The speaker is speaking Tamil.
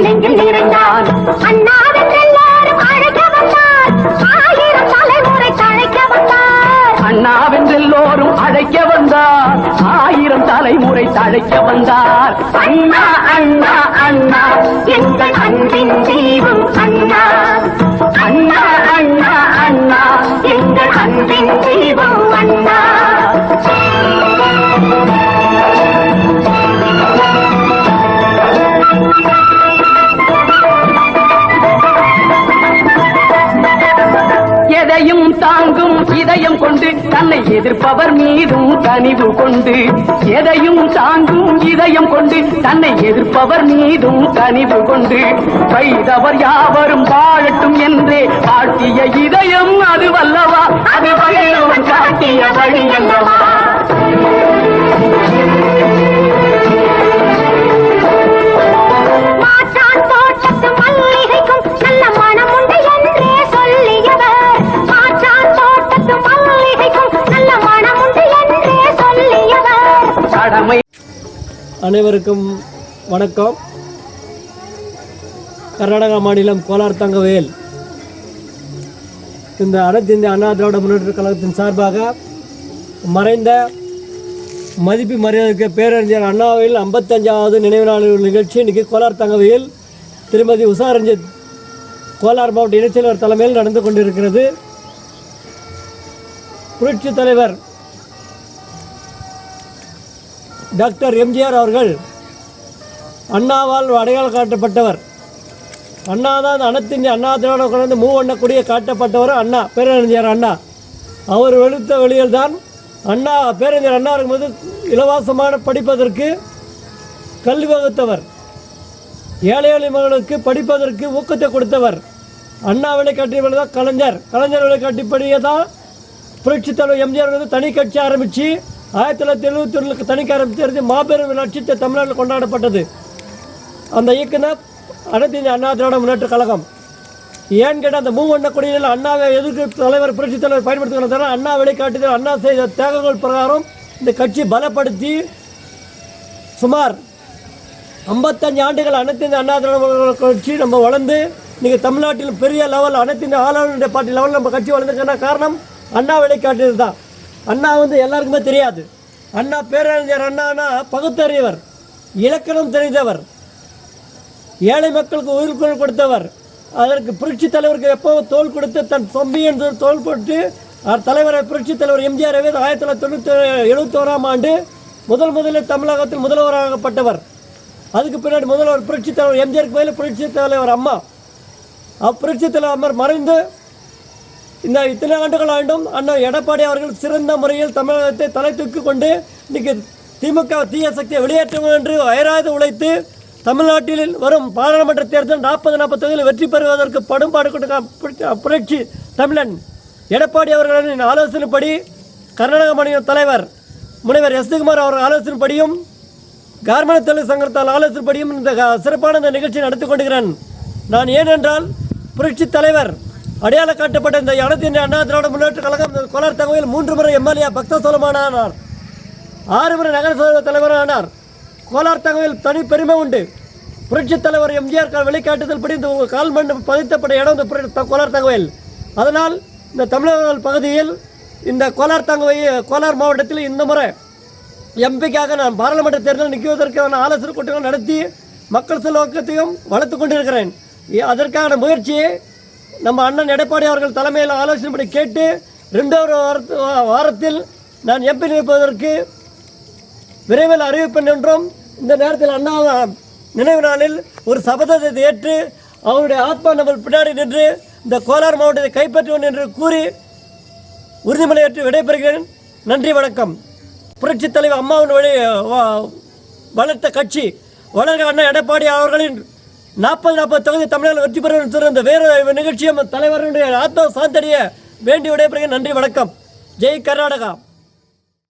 நெஞ்சில் நிறைந்தான் அண்ணாவின் எல்லாரும் அழைக்க வந்தார். ஆயிரம் தலைமுறை தழைக்க வந்தார். அண்ணாவென்றெல்லோரும் அழைக்க வந்தார். ஆயிரம் தலைமுறை தழைக்க வந்தார். அண்ணா அண்ணா அண்ணா. எங்கள் அன்பின் தீபம் அண்ணா தன்னை எதிர்ப்பவர் மீதும் கனிவு கொண்டு எதையும் தாங்கும் இதயம் கொண்டு தன்னை எதிர்ப்பவர் மீதும் கனிவு கொண்டு வைதவர் யாவரும் வாழட்டும் என்றே காட்டிய இதயம் அது வல்லவா அது வள்ளுவன் காட்டிய வழி அல்லவா அனைவருக்கும் வணக்கம். கர்நாடகா மாநிலம் கோலார் தங்கவேல். இந்த அனைத்து இந்திய அண்ணா திராவிட முன்னேற்ற கழகத்தின் சார்பாக மறைந்த மதிப்பு மரியாதைக்கு பேரறிஞர் அண்ணாவில் ஐம்பத்தஞ்சாவது நினைவு நாள் நிகழ்ச்சி இன்றைக்கி கோலார் தங்கவையில் திருமதி உஷா ரஞ்சித் கோலார் மாவட்ட இணைச்செயலர் தலைமையில் நடந்து கொண்டிருக்கிறது. புரட்சி தலைவர் டாக்டர் எம்ஜிஆர் அவர்கள் அண்ணாவால் அடையாளம் காட்டப்பட்டவர். அண்ணா தான் அனைத்து அண்ணா திராவிட கலந்து மூவண்ண காட்டப்பட்டவர். அண்ணா பேரறிஞர் அண்ணா. அவர் வெளுத்த வெளியில் தான் அண்ணா பேரறிஞர் அண்ணா இருக்கும்போது இலவசமான படிப்பதற்கு கல்வி வகுத்தவர். ஏழை ஏழை மகளுக்கு படிப்பதற்கு ஊக்கத்தை கொடுத்தவர். அண்ணா விலைக்காட்டியவர் தான் கலைஞர். கலைஞர் விலைக்காட்டிப்படியே தான் புரட்சித் தலைவர் எம்ஜிஆர் வந்து தனி கட்சி ஆரம்பித்து ஆயிரத்தி தொள்ளாயிரத்தி எழுபத்தி ஒன்றில் தனிக்க ஆரம்பித்து மாபெரும் லட்சியத்தை தமிழ்நாட்டில் கொண்டாடப்பட்டது. அந்த இயக்குனர் அனைத்து இந்திய அண்ணா திராவிட முன்னேற்ற கழகம். ஏன் கேட்டால் அந்த மூவண்ண கொடியில் அண்ணாவை எதிர்க்கு தலைவர் புரட்சித் தலைவர் பயன்படுத்துகிறதால அண்ணா வழிகாட்டுதல் அண்ணா செய்த தேகங்கள் பிரகாரம் இந்த கட்சி பலப்படுத்தி சுமார் ஐம்பத்தஞ்சு ஆண்டுகள் அனைத்து இந்திய அண்ணா திராவிட கட்சி நம்ம வளர்ந்து இன்றைக்கி தமிழ்நாட்டில் பெரிய லெவல் அனைத்து இந்த ஆளுநருடைய பார்ட்டி லெவலில் நம்ம கட்சி வளர்ந்துருக்கான காரணம் அண்ணா வழிகாட்டுதல் தான். அண்ணா வந்து எல்லாருக்குமே தெரியாது. அண்ணா பேரறிஞர் அண்ணானா பகுத்தறிவர் இலக்கணம் தெரிந்தவர் ஏழை மக்களுக்கு உயிர்குரல் கொடுத்தவர். அதற்கு புரட்சி தலைவருக்கு எப்போ தோல் கொடுத்து தன் சொம்பி என்று தோல் போட்டு தலைவரை புரட்சி தலைவர் எம்ஜிஆர் ஆயிரத்தி தொள்ளாயிரத்தி தொண்ணூற்றி எழுபத்தோராம் ஆண்டு முதல் முதலில் தமிழகத்தில் முதல்வராகப்பட்டவர். அதுக்கு பின்னாடி முதல்வர் புரட்சி தலைவர் எம்ஜிஆருக்கு மேலே புரட்சி தலைவர் அம்மா. அப்புரட்சி தலைவர் அம்மர் மறைந்து இந்த இத்தனை ஆண்டுகள் ஆண்டும் அண்ணா எடப்பாடி அவர்கள் சிறந்த முறையில் தமிழகத்தை தலை தூக்கி கொண்டு இன்னைக்கு திமுக தீய சக்தியை வெளியேற்றுவோம் என்று அயராது உழைத்து தமிழ்நாட்டில் வரும் பாராளுமன்ற தேர்தல் நாற்பது நாற்பது தொகுதியில் வெற்றி பெறுவதற்கு படும்பாடு கொடுக்க புரட்சி- புரட்சி தமிழன் எடப்பாடி அவர்களின் ஆலோசனைப்படி கர்நாடக மாநில தலைவர் முனைவர் எஸ் குமார் அவர்கள் ஆலோசனைப்படியும் கார்மெண்ட் தொழில் சங்கத்தால் ஆலோசனைப்படியும் இந்த க- சிறப்பான இந்த நிகழ்ச்சியை நடத்தி கொண்டிருக்கிறேன். நான் ஏனென்றால் புரட்சி தலைவர் அடையாள காட்டப்பட்ட இந்த இடத்தின் அண்ணா திராவிட முன்னேற்ற கழகம் கோலார் தகவல் மூன்று முறை எம்எல்ஏ பக்த சோலமானார் ஆறு முறை நகரசபை தலைவரானார் கோலார் தகவல் தனி பெருமை உண்டு. புரட்சித் தலைவர் எம்ஜிஆர் கா- வெளிக்காட்டுதல் படி இந்த கால் மண் பதித்தப்பட்ட இடம் இந்த த- கோலார் தகவல். அதனால் இந்த தமிழக பகுதியில் இந்த கோலார் தங்கவை கோலார் மாவட்டத்தில் இந்த முறை எம்பிக்காக நான் பாராளுமன்ற தேர்தல் நிற்குவதற்கான ஆலோசனை கூட்டங்கள் நடத்தி மக்கள் செல்வாக்கத்தையும் வளர்த்து கொண்டிருக்கிறேன். அதற்கான முயற்சியை நம்ம அண்ணன் எடப்பாடி அவர்கள் தலைமையில் ஆலோசனை பண்ணி கேட்டு ரெண்டாவது வாரத்து வாரத்தில் நான் எம்பி நிற்பதற்கு விரைவில் அறிவிப்பேன் என்றும் இந்த நேரத்தில் அண்ணா நினைவு நாளில் ஒரு சபதத்தை ஏற்று அவருடைய ஆத்மா நம்ம பின்னாடி நின்று இந்த கோலார் மாவட்டத்தை கைப்பற்றுவோம் என்று கூறி உறுதிமொழியேற்று விடைபெறுகிறேன். நன்றி வணக்கம். புரட்சித் தலைவர் அம்மாவின் வழி வளர்த்த கட்சி வளர்க அண்ணா எடப்பாடி அவர்களின் நாற்பது நாற்பது தொகுதி தமிழகம் வெற்றி பெறும் இந்த வேறு நிகழ்ச்சியும் தலைவருடைய ஆத்மா சாந்தடைய வேண்டி விடைபெறுகிறேன். நன்றி வணக்கம். ஜெய் கர்நாடகா.